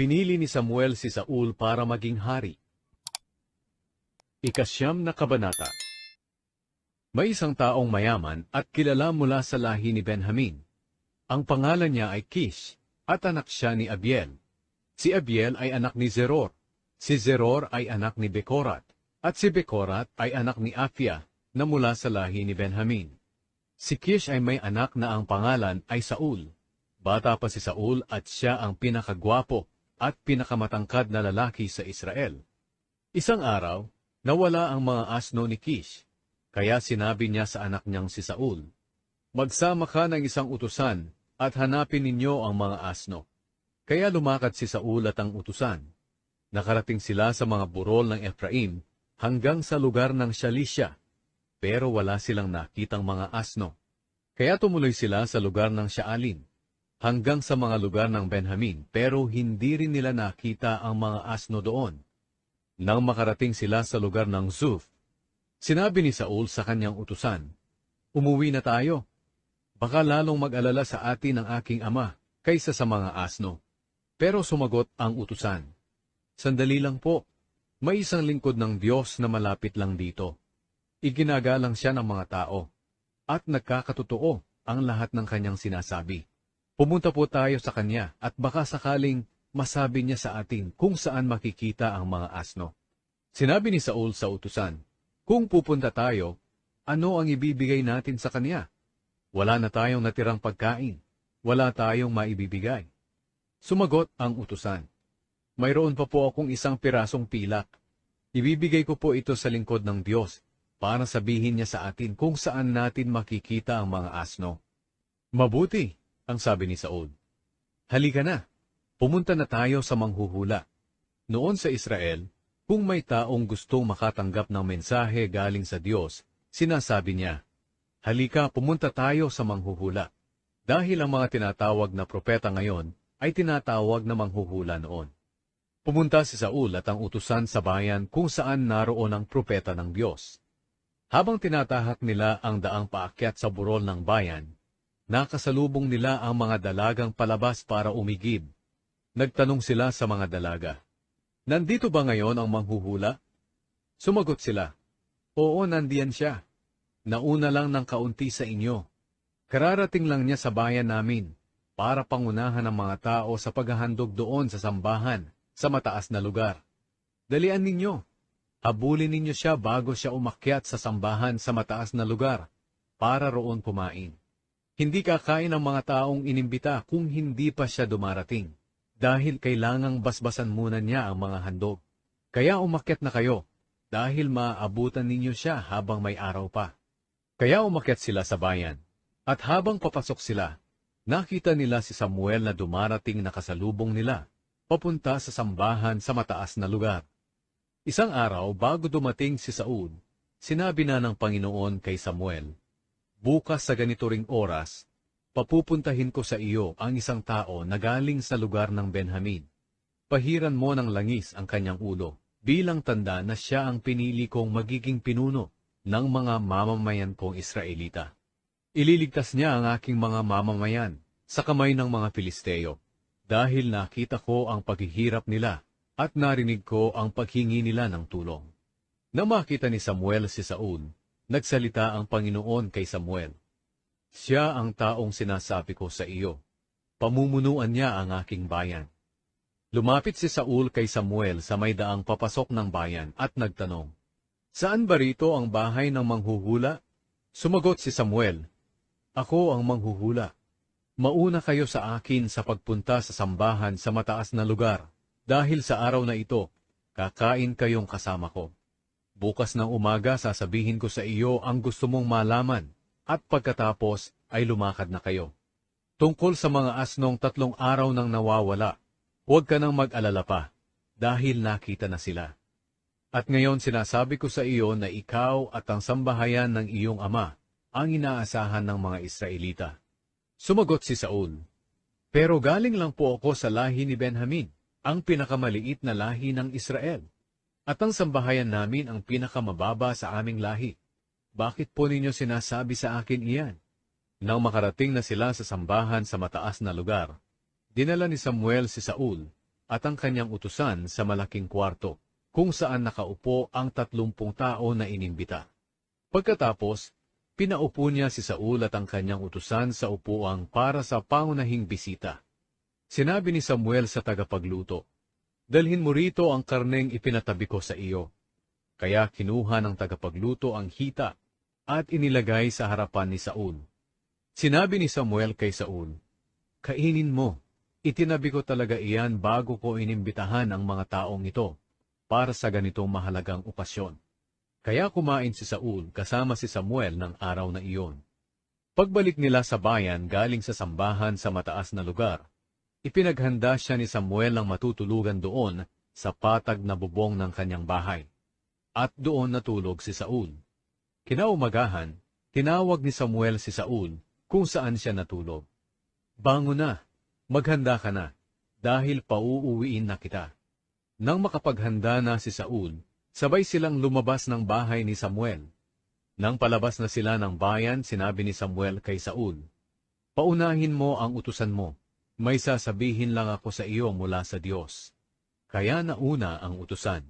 Pinili ni Samuel si Saul para maging hari. Ikasyam na kabanata May isang taong mayaman at kilala mula sa lahi ni Benjamin. Ang pangalan niya ay Kish at anak siya ni Abiel. Si Abiel ay anak ni Zeror. Si Zeror ay anak ni Bekorat. At si Bekorat ay anak ni Afia na mula sa lahi ni Benjamin. Si Kish ay may anak na ang pangalan ay Saul. Bata pa si Saul at siya ang pinakagwapo at pinakamatangkad na lalaki sa Israel. Isang araw, nawala ang mga asno ni Kish, kaya sinabi niya sa anak niyang si Saul, Magsama ka ng isang utusan at hanapin ninyo ang mga asno. Kaya lumakad si Saul at ang utusan. Nakarating sila sa mga burol ng Ephraim hanggang sa lugar ng Shalisha, pero wala silang nakitang mga asno. Kaya tumuloy sila sa lugar ng Shaalim hanggang sa mga lugar ng Benjamin, pero hindi rin nila nakita ang mga asno doon. Nang makarating sila sa lugar ng Zuf, sinabi ni Saul sa kanyang utusan, Umuwi na tayo. Baka lalong mag-alala sa atin ang aking ama kaysa sa mga asno. Pero sumagot ang utusan, Sandali lang po, may isang lingkod ng Diyos na malapit lang dito. Iginagalang siya ng mga tao, at nagkakatotoo ang lahat ng kanyang sinasabi. Pumunta po tayo sa kanya at baka sakaling masabi niya sa atin kung saan makikita ang mga asno. Sinabi ni Saul sa utusan, Kung pupunta tayo, ano ang ibibigay natin sa kanya? Wala na tayong natirang pagkain. Wala tayong maibibigay. Sumagot ang utusan, Mayroon pa po akong isang pirasong pilak. Ibibigay ko po ito sa lingkod ng Diyos para sabihin niya sa atin kung saan natin makikita ang mga asno. Mabuti, ang sabi ni Saul. Halika na, pumunta na tayo sa manghuhula. Noon sa Israel, kung may taong gustong makatanggap ng mensahe galing sa Diyos, sinasabi niya, Halika, pumunta tayo sa manghuhula. Dahil ang mga tinatawag na propeta ngayon ay tinatawag na manghuhula noon. Pumunta si Saul at ang utusan sa bayan kung saan naroon ang propeta ng Diyos. Habang tinatahak nila ang daang paakyat sa burol ng bayan, Nakasalubong nila ang mga dalagang palabas para umigib. Nagtanong sila sa mga dalaga, Nandito ba ngayon ang manghuhula? Sumagot sila, Oo, nandiyan siya. Nauna lang ng kaunti sa inyo. Kararating lang niya sa bayan namin para pangunahan ang mga tao sa paghahandog doon sa sambahan sa mataas na lugar. Dalian ninyo. Habulin ninyo siya bago siya umakyat sa sambahan sa mataas na lugar para roon kumain. Hindi kakain ang mga taong inimbita kung hindi pa siya dumarating, dahil kailangang basbasan muna niya ang mga handog. Kaya umakyat na kayo, dahil maaabutan ninyo siya habang may araw pa. Kaya umakyat sila sa bayan, at habang papasok sila, nakita nila si Samuel na dumarating na kasalubong nila, papunta sa sambahan sa mataas na lugar. Isang araw bago dumating si Saud, sinabi na ng Panginoon kay Samuel, Bukas sa ganito ring oras, papupuntahin ko sa iyo ang isang tao na galing sa lugar ng Benjamin. Pahiran mo ng langis ang kanyang ulo, bilang tanda na siya ang pinili kong magiging pinuno ng mga mamamayan kong Israelita. Ililigtas niya ang aking mga mamamayan sa kamay ng mga Filisteo, dahil nakita ko ang paghihirap nila at narinig ko ang paghingi nila ng tulong. Na makita ni Samuel si Saul, Nagsalita ang Panginoon kay Samuel. Siya ang taong sinasabi ko sa iyo. Pamumunuan niya ang aking bayan. Lumapit si Saul kay Samuel sa may daang papasok ng bayan at nagtanong, Saan ba rito ang bahay ng manghuhula? Sumagot si Samuel, Ako ang manghuhula. Mauna kayo sa akin sa pagpunta sa sambahan sa mataas na lugar, dahil sa araw na ito, kakain kayong kasama ko. Bukas ng umaga sasabihin ko sa iyo ang gusto mong malaman, at pagkatapos ay lumakad na kayo. Tungkol sa mga asnong tatlong araw nang nawawala, huwag ka nang mag-alala pa, dahil nakita na sila. At ngayon sinasabi ko sa iyo na ikaw at ang sambahayan ng iyong ama ang inaasahan ng mga Israelita. Sumagot si Saul, Pero galing lang po ako sa lahi ni Benjamin, ang pinakamaliit na lahi ng Israel. At ang sambahayan namin ang pinakamababa sa aming lahi. Bakit po ninyo sinasabi sa akin iyan? Nang makarating na sila sa sambahan sa mataas na lugar, dinala ni Samuel si Saul at ang kanyang utusan sa malaking kwarto, kung saan nakaupo ang tatlumpung tao na inimbita. Pagkatapos, pinaupo niya si Saul at ang kanyang utusan sa upuang para sa pangunahing bisita. Sinabi ni Samuel sa tagapagluto, Dalhin mo rito ang karneng ipinatabi ko sa iyo. Kaya kinuha ng tagapagluto ang hita at inilagay sa harapan ni Saul. Sinabi ni Samuel kay Saul, Kainin mo, itinabi ko talaga iyan bago ko inimbitahan ang mga taong ito para sa ganitong mahalagang okasyon. Kaya kumain si Saul kasama si Samuel ng araw na iyon. Pagbalik nila sa bayan galing sa sambahan sa mataas na lugar, ipinaghanda siya ni Samuel ng matutulugan doon sa patag na bubong ng kanyang bahay. At doon natulog si Saul. Kinaumagahan, tinawag ni Samuel si Saul kung saan siya natulog. Bango na, maghanda ka na, dahil pauuwiin na kita. Nang makapaghanda na si Saul, sabay silang lumabas ng bahay ni Samuel. Nang palabas na sila ng bayan, sinabi ni Samuel kay Saul, Paunahin mo ang utusan mo, may sasabihin lang ako sa iyo mula sa Diyos. Kaya nauna ang utusan.